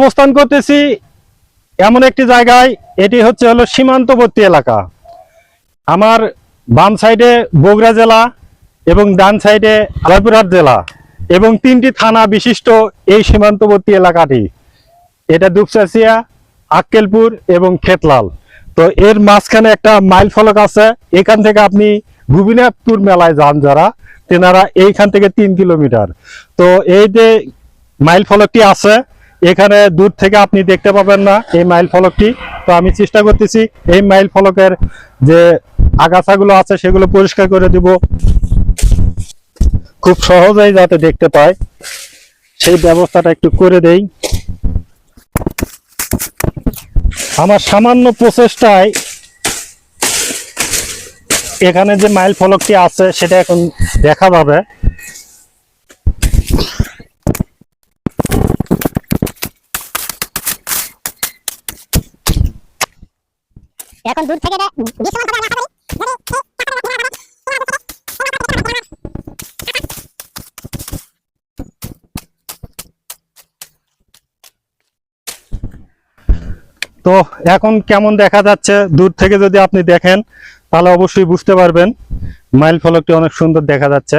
অবস্থান করতেছি এমন একটি জায়গায়, এটি হচ্ছে হলো সীমান্তবর্তী এলাকা। আমার বাম সাইডে বগুড়া জেলা এবং ডান সাইডে জয়পুরহাট জেলা এবং তিনটি থানা বিশিষ্ট এই সীমান্তবর্তী এলাকাটি। এটা দুপচাচিয়া আক্কেলপুর এবং খেতলাল। তো এর মাঝখানে একটা মাইল ফলক আছে, এখান থেকে আপনি গোবিনাথপুর মেলায় যান যারা, তেনারা এইখান থেকে তিন কিলোমিটার। তো এই যে মাইল ফলকটি আছে এখানে দূর থেকে আপনি দেখতে পাবেন না এই মাইল ফলকটি। তো আমি চেষ্টা করতেছি এই মাইল ফলকের যে আগাছাগুলো আছে সেগুলো পরিষ্কার করে দিব। খুব সহজেই যাতে দেখতে পায়। সেই ব্যবস্থাটা একটু করে দেই। আমার সামান্য প্রচেষ্টায় এখানে যে মাইল ফলকটি আছে সেটা এখন দেখা যাবে। এখন দূর থেকে তো এখন কেমন দেখা যাচ্ছে? দূর থেকে যদি আপনি দেখেন, তাহলে অবশ্যই বুঝতে পারবেন। মাইল ফলকটি অনেক সুন্দর দেখা যাচ্ছে।